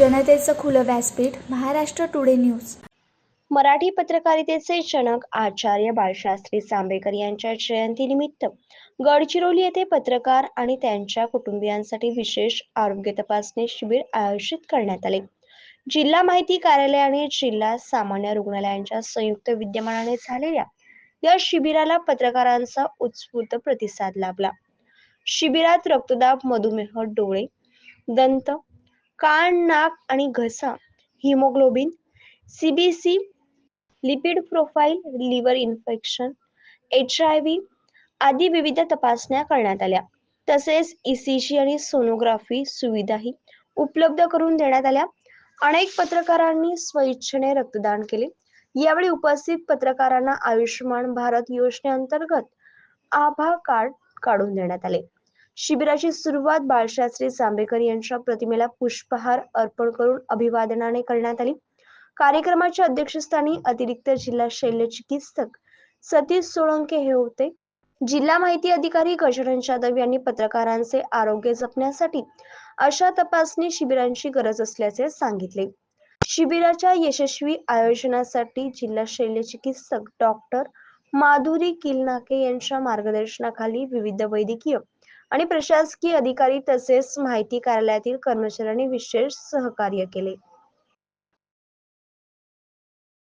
जनतेचं खुलं व्यासपीठ महाराष्ट्र टुडे न्यूज. मराठी पत्रकारितेचे जनक आचार्य बाळशास्त्री जांभेकर यांच्या जयंतीनिमित्त गडचिरोली येथे पत्रकार आणि त्यांच्या कुटुंबियांसाठी विशेष आरोग्य तपासणी शिबिर आयोजित करण्यात आले. जिल्हा माहिती कार्यालय आणि जिल्हा सामान्य रुग्णालयांच्या संयुक्त विद्यमानाने झालेल्या या शिबिराला पत्रकारांचा उत्स्फूर्त प्रतिसाद लाभला. शिबिरात रक्तदाब मधुमेह डोळे दंत कान नाक आणि घसा haemoglobin CBC lipid profile liver infection H I V आदी विविध तपासण्या करण्यात आल्या. तसेच ईसीजी आणि सोनोग्राफी सुविधाही उपलब्ध करून देण्यात आल्या. अनेक पत्रकारांनी स्वइच्छेने रक्तदान केले. यावेळी उपस्थित पत्रकारांना आयुष्यमान भारत योजनेअंतर्गत आभा कार्ड काढून देण्यात आले. शिबिराची सुरुवात बाळशास्त्री जांभेकर यांच्या प्रतिमेला पुष्पहार अर्पण करून अभिवादनाने करण्यात आली. कार्यक्रमाच्या अध्यक्षस्थानी अतिरिक्त जिल्हा शल्य चिकित्सक सतीश सोळंके हे होते. जिल्हा माहिती अधिकारी गजानन जाधव यांनी पत्रकारांचे आरोग्य जपण्यासाठी अशा तपासणी शिबिरांची गरज असल्याचे सांगितले. शिबिराच्या यशस्वी आयोजनासाठी जिल्हा शल्य चिकित्सक डॉक्टर माधुरी किलनाके यांच्या मार्गदर्शनाखाली विविध वैद्यकीय आणि प्रशासकीय अधिकारी तसेच माहिती कार्यालयातील कर्मचाऱ्यांनी विशेष सहकार्य केले.